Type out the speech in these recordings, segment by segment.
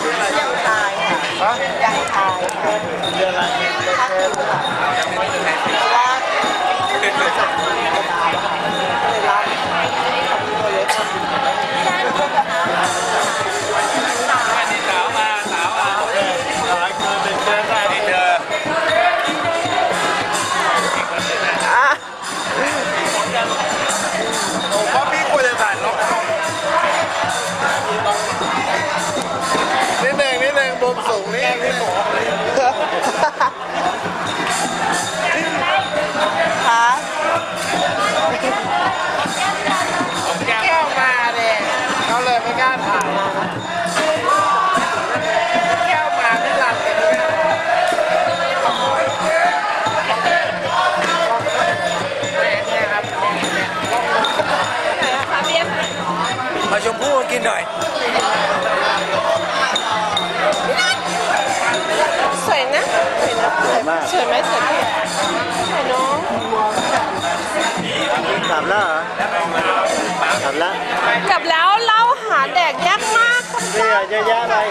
ชื่ออะไรยังตายฮะยังตายชื่ออะไรพักอยู่ค่ะเพราะว่า หน่อย สวยนะสวยนะสวยมาก สวยไหมสวยไหมสวยเน้องกลับแล้วเหรอกลับแล้วกลับแล้วเหล้าหาแดกยากมากครับนี่อะเยอะแยะเลย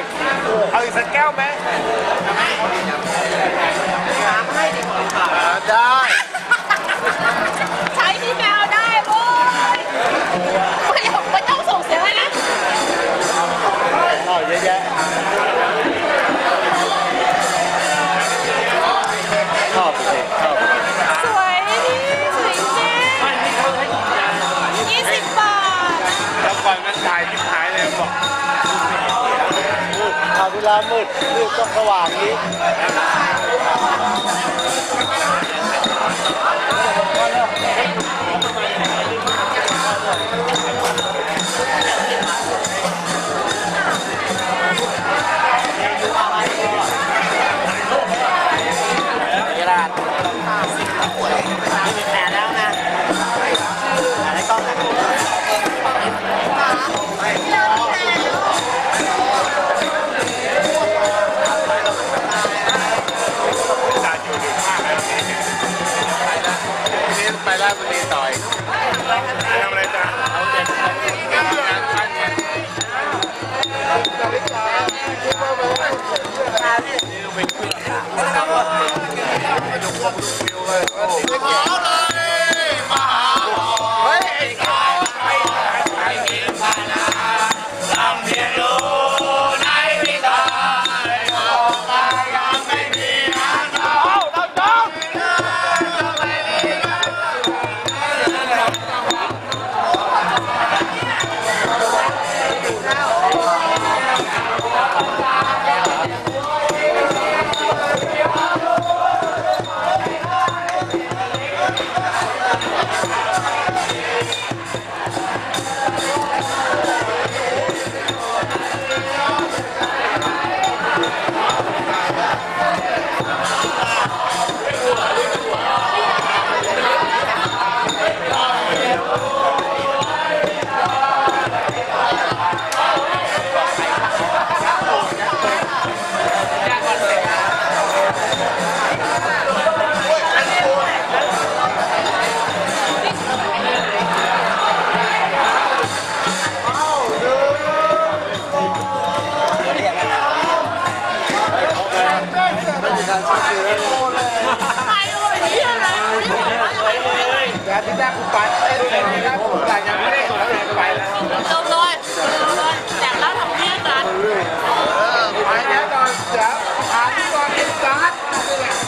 เอาอีกสักแก้วไหมได้ใช้ เวลามืดมืดก็สว่างนี้ แต่ที่แรกคุณปันไม่ได้เลยนะผย่าทิ้งแล้วเลยไปแล้วลเลยลงเลยแต่แล้วทเพี้ยนกันไปแล้วตอนเช้าตอนเช้า